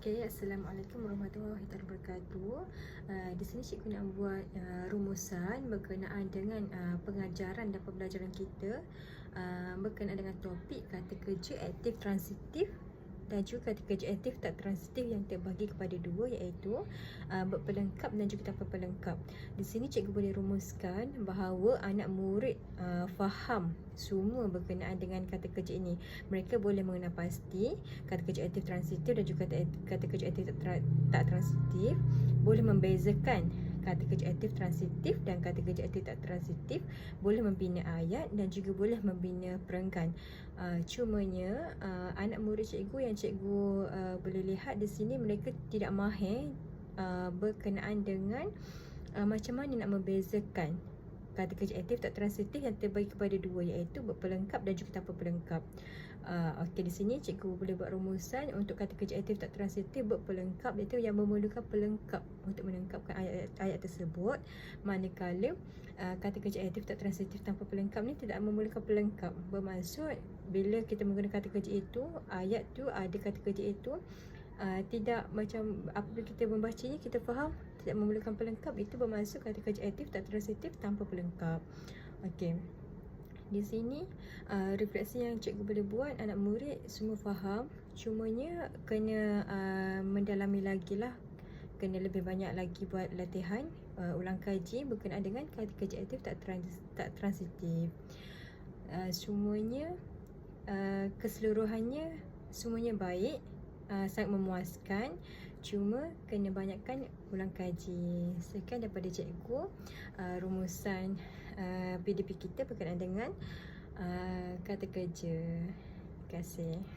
Okay, Assalamualaikum warahmatullahi wabarakatuh. Uh, di sini cikgu nak buat uh, rumusan berkenaan dengan uh, pengajaran dan pembelajaran kita uh, berkenaan dengan topik kata kerja aktif transitif dan juga kata kerja aktif tak transitif yang terbagi kepada dua iaitu uh, berpelengkap dan juga tanpa pelengkap. Di sini cikgu boleh rumuskan bahawa anak murid uh, faham semua berkenaan dengan kata kerja ini. Mereka boleh mengenal pasti kata kerja aktif transitif dan juga kata, kerja aktif tak, tak transitif. Boleh membezakan kata kerja aktif transitif dan kata kerja aktif tak transitif boleh membina ayat dan juga boleh membina perenggan. Uh, cumanya uh, anak murid cikgu yang cikgu uh, boleh lihat di sini mereka tidak mahir uh, berkenaan dengan uh, macam mana nak membezakan kata kerja aktif tak transitif yang terbagi kepada dua iaitu berpelengkap dan juga tanpa pelengkap. Uh, Okey di sini cikgu boleh buat rumusan untuk kata kerja aktif tak transitif berpelengkap iaitu yang memerlukan pelengkap untuk melengkapkan ayat-ayat tersebut manakala uh, kata kerja aktif tak transitif tanpa pelengkap ni tidak memerlukan pelengkap bermaksud bila kita menggunakan kata kerja itu ayat tu ada kata kerja itu uh, tidak macam apabila kita membacanya kita faham tidak memerlukan pelengkap itu bermaksud kata kerja aktif tak transitif tanpa pelengkap. Okey. Di sini uh, refleksi yang cikgu boleh buat anak murid semua faham. Cumanya kena uh, mendalami lagi lah. Kena lebih banyak lagi buat latihan uh, ulang kaji berkenaan dengan kata kerja aktif tak trans tak transitif. Uh, semuanya uh, keseluruhannya semuanya baik uh, sangat memuaskan. Cuma kena banyakkan ulang kaji. Sekian daripada cikgu uh, rumusan uh, PDP kita berkenaan dengan uh, kata kerja. Terima kasih